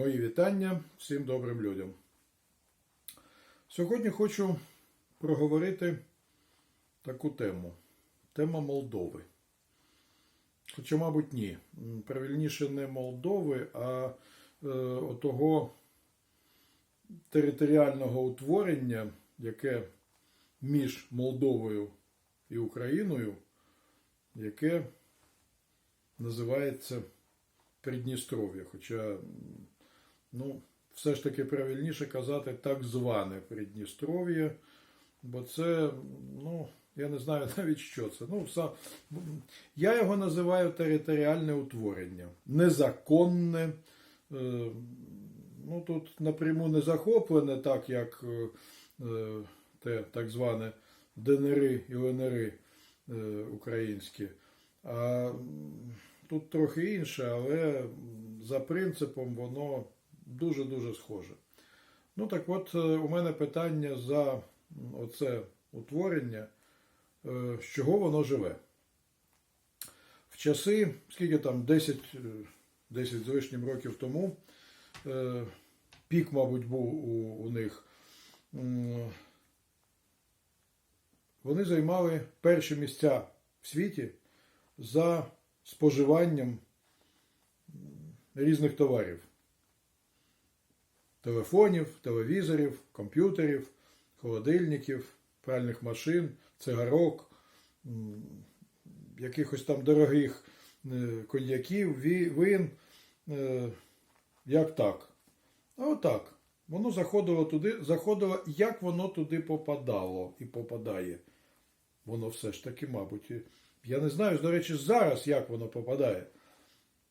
Мої вітання всім добрим людям. Сьогодні хочу проговорити таку тему. Тема Молдови. Хоча, мабуть, ні. Правильніше не Молдови, а е, отого територіального утворення, яке між Молдовою і Україною, яке називається Придністров'я. Хоча, ну, все ж таки правильніше казати так зване Придністров'я, бо це, ну, я не знаю навіть що це. Ну, все, я його називаю територіальне утворення. Незаконне. е, Ну, тут напряму не захоплене, так як е, те так зване ДНРи і ЛНРи е, українські. А тут трохи інше, але за принципом воно дуже-дуже схоже. Ну так от, е, у мене питання за оце утворення, е, з чого воно живе. В часи, скільки там, 10, е, 10 з лишнім років тому, е, пік, мабуть, був у, у них. Вони займали перші місця в світі за споживанням різних товарів: телефонів, телевізорів, комп'ютерів, холодильників, пральних машин, цигарок, якихось там дорогих е, коньяків, вин. Е, Як так? А отак. Воно заходило туди, заходило, як воно туди попадало і попадає. Воно все ж таки, мабуть. Я не знаю, до речі, зараз як воно попадає.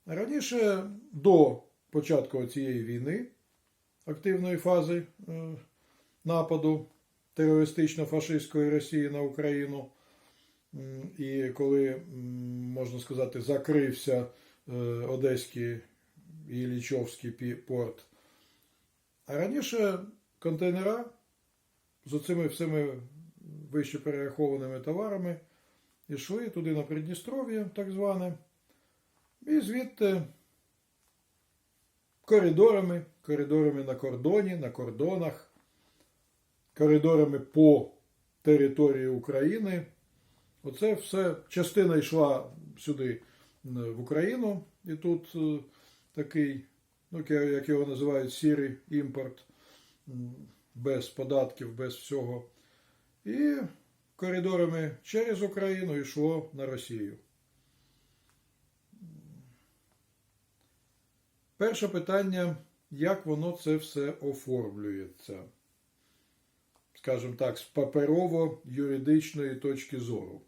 Раніше, до початку цієї війни, активної фази е, нападу терористично-фашистської Росії на Україну, і коли, можна сказати, закрився е, Одеський і Іллічовський пі- порт. А раніше контейнера з оцими всіми вище перерахованими товарами йшли туди на Придністров'я, так зване, і звідти коридорами, коридорами на кордоні, на кордонах, коридорами по території України. Оце все частина йшла сюди в Україну, і тут е, такий, ну, як його називають, сірий імпорт, без податків, без всього. І коридорами через Україну йшло на Росію. Перше питання, як воно це все оформлюється? Скажімо так, з паперово-юридичної точки зору.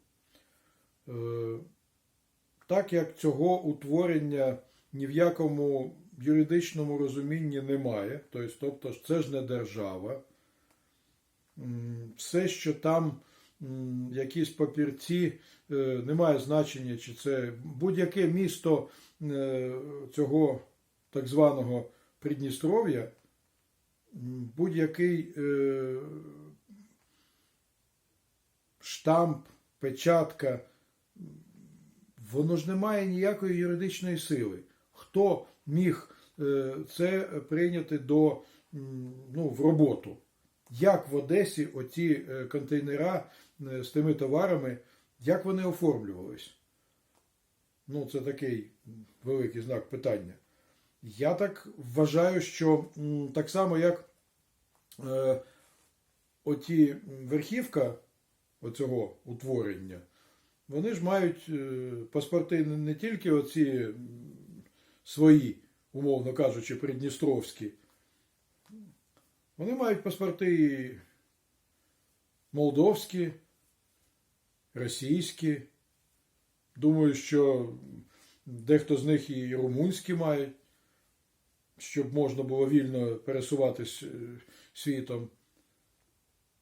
Е, Так як цього утворення ні в якому юридичному розумінні немає, тобто, тобто це ж не держава, все, що там якісь папірці, е, немає значення, чи це будь-яке місто е, цього так званого Придністров'я, будь-який е, штамп, печатка, воно ж не має ніякої юридичної сили. Хто міг е, це прийняти до, ну, в роботу? Як в Одесі оці е, контейнера е, з тими товарами, як вони оформлювались? Ну, це такий великий знак питання. Я так вважаю, що так само, як е, оті верхівка оцього утворення, вони ж мають е, паспорти не тільки оці свої, умовно кажучи, придністровські. Вони мають паспорти молдовські, російські. Думаю, що дехто з них і румунські мають, щоб можна було вільно пересуватись е, світом.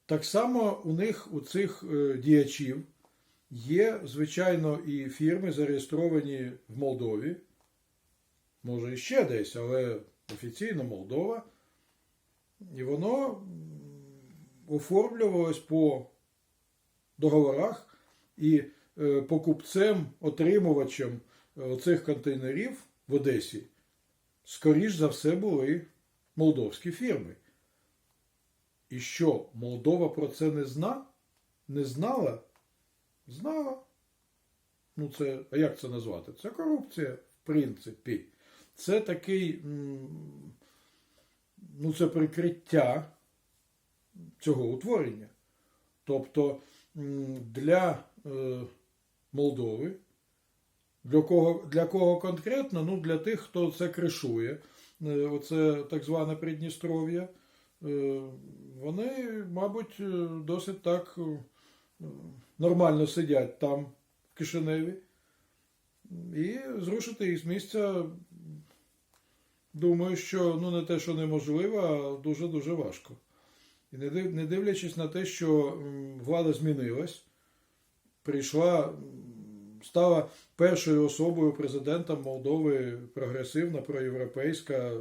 Так само у них, у цих е, діячів, є, звичайно, і фірми зареєстровані в Молдові. Може, і ще десь, але офіційно Молдова. І воно оформлювалось по договорах і е, покупцем, отримувачем цих контейнерів в Одесі скоріш за все, були молдовські фірми. І що, Молдова про це не зна? Не знала? Знала. Ну, це, а як це назвати? Це корупція, в принципі. Це такий, ну, це прикриття цього утворення. Тобто для е, Молдови, для кого, для кого конкретно? Ну, для тих, хто це кришує, е, оце так зване Придністров'я, е, вони, мабуть, е, досить так нормально сидять там, в Кишиневі. І зрушити їх з місця, думаю, що ну не те, що неможливо, а дуже-дуже важко. І не дивлячись на те, що влада змінилась, прийшла, стала першою особою президентом Молдови прогресивна, проєвропейська,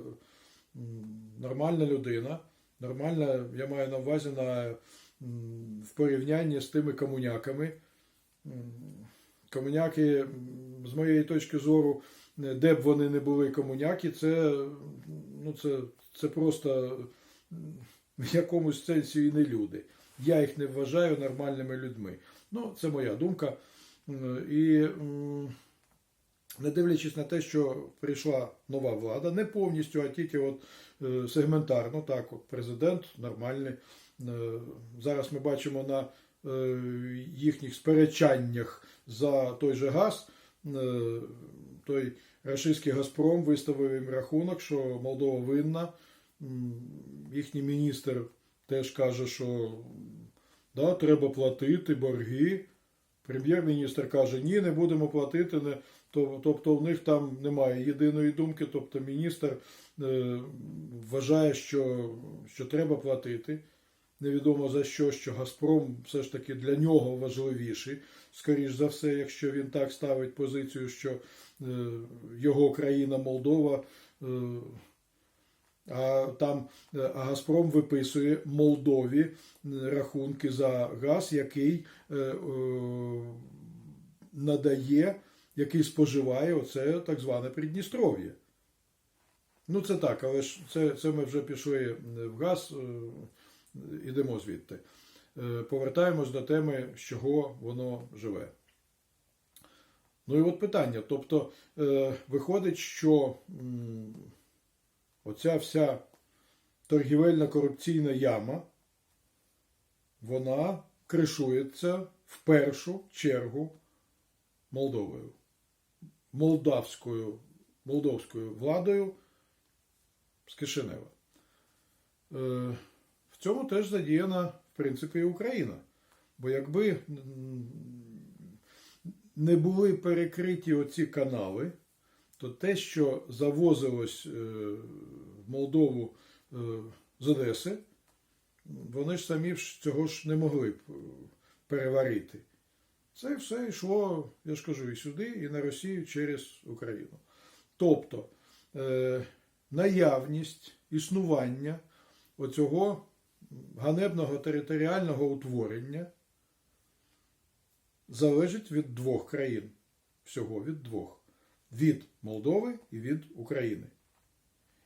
нормальна людина. Нормальна, я маю на увазі на, в порівнянні з тими комуняками. Комуняки, з моєї точки зору, де б вони не були комуняки, це, ну, це, це просто в якомусь сенсі і не люди. Я їх не вважаю нормальними людьми. Ну, це моя думка. М, І не дивлячись на те, що прийшла нова влада, не повністю, а тільки от е, сегментарно, так, от президент нормальний. Е, Зараз ми бачимо на е, їхніх сперечаннях за той же газ. е, Той рашистський Газпром виставив їм рахунок, що Молдова винна. Їхній міністр теж каже, що да, треба платити борги. Прем'єр-міністр каже, ні, не будемо платити. Не, тобто в них там немає єдиної думки. Тобто міністр е, вважає, що, що треба платити. Невідомо за що, що Газпром все ж таки для нього важливіший. Скоріш за все, якщо він так ставить позицію, що е, його країна Молдова. Е, а там е, Газпром виписує Молдові е, рахунки за газ, який е, надає, який споживає оце так зване Придністров'я. Ну, це так, але ж це, це ми вже пішли в газ, ідемо звідти. Повертаємось до теми, з чого воно живе. Ну і от питання. Тобто, виходить, що оця вся торгівельна корупційна яма, вона кришується в першу чергу Молдовою, молдавською, молдовською владою з Кишинева. Е, В цьому теж задіяна, в принципі, і Україна. Бо якби не були перекриті оці канали, то те, що завозилось е, в Молдову е, з Одеси, вони ж самі цього ж не могли б е, переварити. Це все йшло, я ж кажу, і сюди, і на Росію через Україну. Тобто наявність існування оцього ганебного територіального утворення залежить від двох країн. Всього від двох: від Молдови і від України.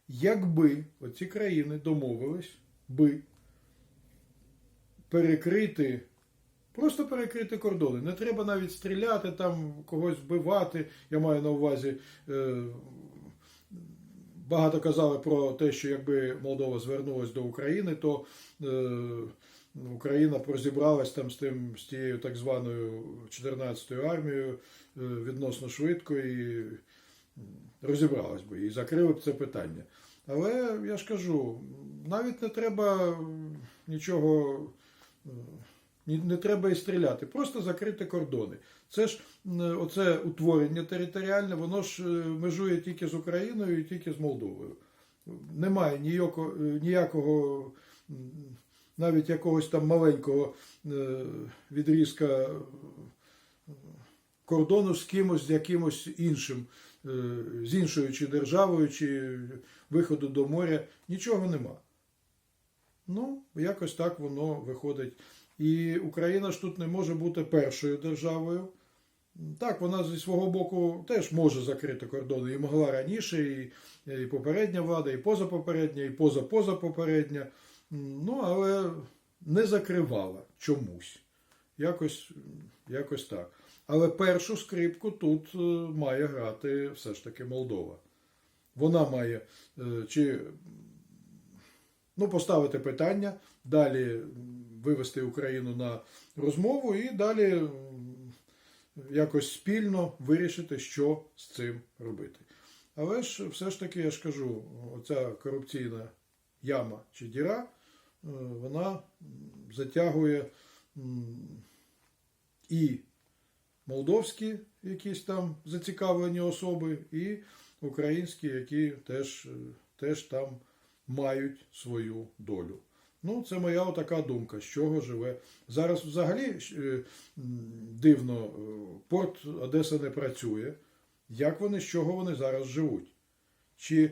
Якби оці країни домовились би перекрити, просто перекрити кордони. Не треба навіть стріляти, там когось вбивати. Я маю на увазі. Е, Багато казали про те, що якби Молдова звернулась до України, то е, Україна б розібралась там з тим з тією так званою 14-ю армією е, відносно швидко і розібралась би і закрили б це питання. Але я ж кажу, навіть не треба нічого, е, не треба і стріляти, просто закрити кордони. Це ж оце утворення територіальне, воно ж е, межує тільки з Україною і тільки з Молдовою. Немає ніякого, ніякого м, навіть якогось там маленького е, відрізка кордону з кимось, з якимось іншим, е, з іншою чи державою, чи виходу до моря. Нічого нема. Ну, якось так воно виходить. І Україна ж тут не може бути першою державою. Так, вона зі свого боку теж може закрити кордони і могла раніше, і, і попередня влада, і позапопередня, і позапозапопередня. Ну, але не закривала чомусь. Якось, якось так. Але першу скрипку тут е, має грати все ж таки Молдова. Вона має е, чи ну, поставити питання, далі вивести Україну на розмову і далі якось спільно вирішити, що з цим робити. Але ж все ж таки, я ж кажу, оця корупційна яма чи діра, вона затягує і молдовські якісь там зацікавлені особи, і українські, які теж, е, теж там мають свою долю. Ну, це моя така думка, з чого живе. Зараз взагалі е, дивно, е, порт Одеса не працює. Як вони, з чого вони зараз живуть? Чи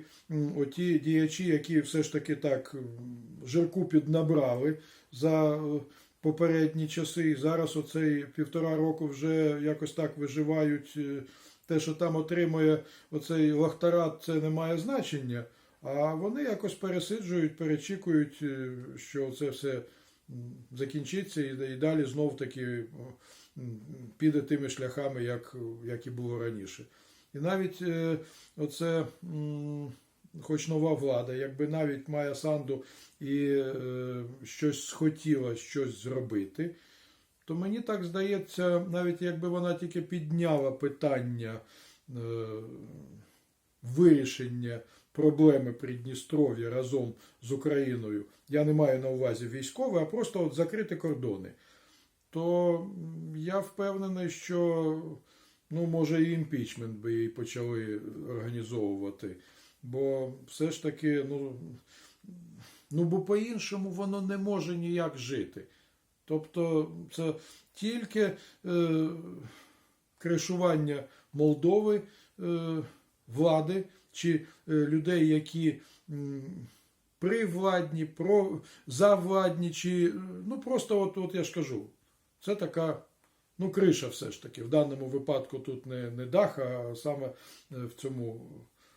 оті діячі, які все ж таки так жирку піднабрали за е, попередні часи, і зараз оцей півтора року вже якось так виживають. е, Те, що там отримує оцей лахтарат, це не має значення. А вони якось пересиджують, перечікують, е, що це все закінчиться і, далі знов таки піде тими шляхами, як, як і було раніше. І навіть е, оце, хоч нова влада, якби навіть Майя Санду і е, щось схотіла щось зробити, то мені так здається, навіть якби вона тільки підняла питання е, вирішення проблеми Придністров'я разом з Україною, я не маю на увазі військове, а просто от закрити кордони, то я впевнений, що ну, може і імпічмент би їй почали організовувати. Бо все ж таки, ну, ну бо по-іншому воно не може ніяк жити. Тобто це тільки е, кришування Молдови е, влади чи е, людей, які м, привладні, про, завладні, чи ну просто от, от я ж кажу, це така ну, криша все ж таки. В даному випадку тут не, не дах, а саме е, в цьому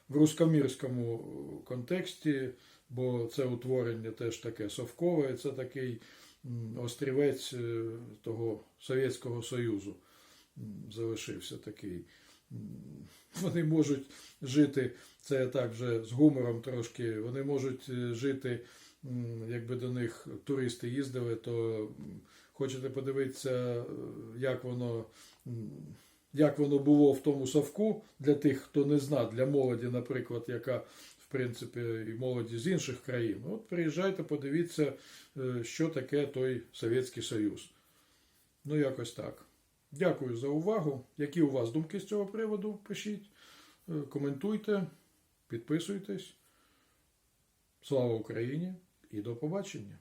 в рускомірському контексті, бо це утворення теж таке совкове, це такий острівець е, того Совєтського Союзу залишився такий. Вони можуть жити, це я так вже з гумором трошки, вони можуть е, жити, якби до них туристи їздили, то хочете подивитися, як воно. Як воно було в тому совку для тих, хто не зна, для молоді, наприклад, яка в принципі і молоді з інших країн. От приїжджайте, подивіться, е, що таке той Совєтський Союз. Ну, якось так. Дякую за увагу. Які у вас думки з цього приводу? Пишіть, Е, коментуйте, підписуйтесь. Слава Україні і до побачення!